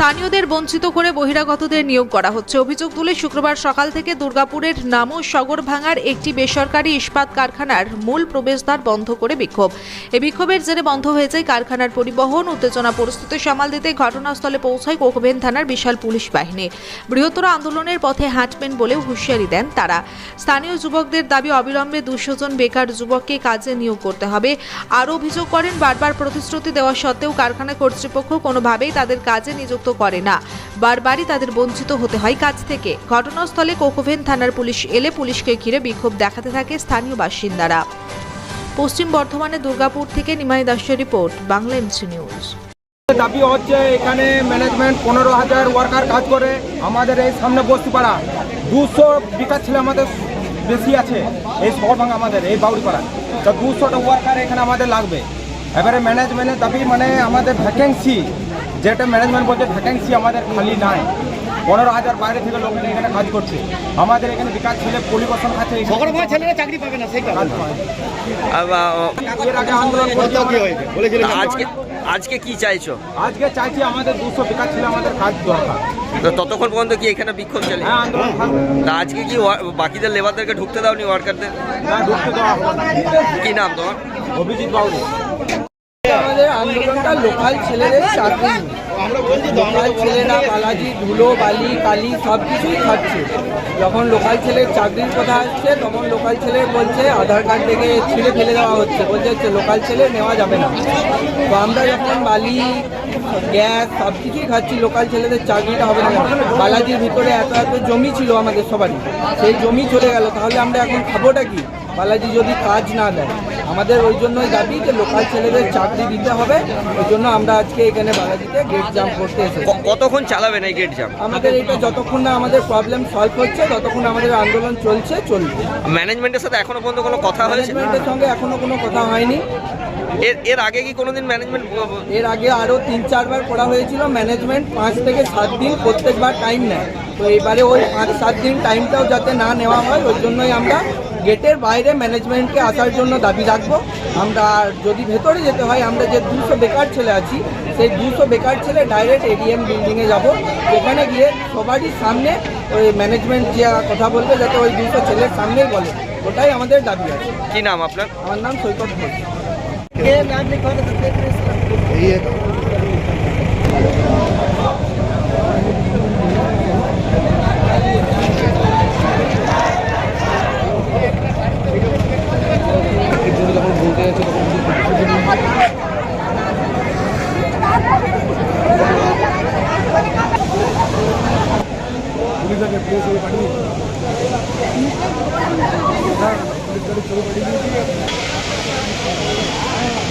স্থানীয়দের বঞ্চিত করে বহিরাগতদের নিয়োগ করা হচ্ছে। অভিযোগ তুলে শুক্রবার সকাল থেকে দুর্গাপুরের নামো সগরভাঙার একটি বেসরকারি ইস্পাত কারখানার মূল প্রবেশদ্বার বন্ধ করে বিক্ষোভ। এই বিক্ষোভের জেরে বন্ধ হয়ে যায় কারখানার পরিবহন, উত্তেজনা পরিস্থিতি সামাল দিতে ঘটনাস্থলে পৌঁছায় কোকবেন থানার বিশাল পুলিশ বাহিনী। বৃহত্তর আন্দোলনের পথে হাঁটবেন বলেও হুঁশিয়ারি দেন তারা। স্থানীয় যুবকদের দাবি, অবিলম্বে দুশো জন বেকার যুবককে কাজে নিয়োগ করতে হবে। আরও অভিযোগ করেন, বারবার প্রতিশ্রুতি দেওয়া সত্ত্বেও কারখানা কর্তৃপক্ষ কোনোভাবেই তাদের কাজে নিযুক্ত করে না। বারবারই তাদের বঞ্চিত হতে হয় কাজ থেকে। ঘটনাস্থলে কোকোভেন থানার পুলিশ এলে পুলিশকে ঘিরে বিক্ষোভ দেখাতে থাকে স্থানীয় বাসিন্দারা। পশ্চিম বর্ধমানে দুর্গাপুর থেকে নিমাই দাসের রিপোর্ট, বাংলা এমসি নিউজ। দাবি হচ্ছে এখানে ম্যানেজমেন্ট পনেরো হাজার ওয়ার্কার কাজ করে। আমাদের এই সামনে বস্তিপাড়া। দুশো বিকাশ ছেলে আমাদের বেশি আছে। এই শহর ভাঙা আমাদের, এই বাউরিপাড়া। তো দুশোটা ওয়ার্কার এখানে আমাদের লাগবে। এবারে ম্যানেজমেন্টের দাবি মানে আমাদের ভ্যাকেন্সি যেটা ম্যানেজমেন্ট বলছে ভ্যাকেন্সি আমাদের খালি নাই। পনেরো হাজার বাইরে থেকে লোক এখানে কাজ করছে। আমাদের এখানে বিকাশ ছেলে পরিবর্তন খাচ্ছে ছেলেরা চাকরি পাবে না সেই আজকে আজকে কি চাইছো? আজকে চাইছি আমাদের দুশো বিকাশ ছেলে আমাদের কাজ দরকার। তো ততক্ষণ পর্যন্ত কি এখানে বিক্ষোভ চলে? হ্যাঁ তা আজকে কি বাকিদের লেবারদেরকে ঢুকতে দাওনি ওয়ার্কারদের না ঢুকতে দেওয়া কি নাম তোমার? অভিজিৎ বাবু। আমাদের আন্দোলনটা লোকাল ছেলেদের চাকরি লোকাল ছেলেরা বালাজি, ধুলো, বালি, কালি সব কিছুই খাচ্ছে। যখন লোকাল ছেলের চাকরির কথা আসছে, তখন লোকাল ছেলে বলছে, আধার কার্ড থেকে ছিঁড়ে ফেলে দেওয়া হচ্ছে। বলছে লোকাল ছেলে নেওয়া যাবে না। তো আমরা যখন বালি, গ্যাস সব কিছুই খাচ্ছি, লোকাল ছেলেদের চাকরিটা হবে না বালাজির ভিতরে এত এত জমি ছিল আমাদের সবারই। সেই জমি চলে গেল। তাহলে আমরা এখন খাবোটা কি? বালাজি যদি কাজ না দেয় আমাদের ওই জন্যই দাবি যে লোকাল ছেলেদের চাকরি দিতে হবে। ওই জন্য আমরা আজকে এখানে বালাজিতে গেট জাম করতে এসেছি। কতক্ষণ চালাবেন এই গেট জাম আমাদের এটা যতক্ষণ না আমাদের প্রবলেম সলভ হচ্ছে ততক্ষণ আমাদের আন্দোলন চলছে চলবে। ম্যানেজমেন্টের সাথে এখনও পর্যন্ত কোনো কথা হয়েছে? ম্যানেজমেন্টের সঙ্গে এখনও কোনো কথা হয়নি। এর এর আগে কি কোনোদিন ম্যানেজমেন্ট এর আগে আরও তিন চারবার করা হয়েছিল। ম্যানেজমেন্ট পাঁচ থেকে সাত দিন প্রত্যেকবার টাইম নেয়। তো এবারে ওই পাঁচ সাত দিন টাইমটাও যাতে না নেওয়া হয় ওই জন্যই আমরা গেটের বাইরে ম্যানেজমেন্টকে আসার জন্য দাবি রাখব। আমরা আর যদি ভেতরে যেতে হয় আমরা যে দুশো বেকার ছেলে আছি সেই দুশো বেকার ছেলে ডাইরেক্ট এডিএম বিল্ডিংয়ে যাব। যেখানে গিয়ে সবারই সামনে ওই ম্যানেজমেন্ট যে কথা বলবে যাতে ওই দুশো ছেলের সামনেই বলে। ওটাই আমাদের দাবি আছে। কি নাম আপনার? আমার নাম সৈকত ঘোষ। Thank you.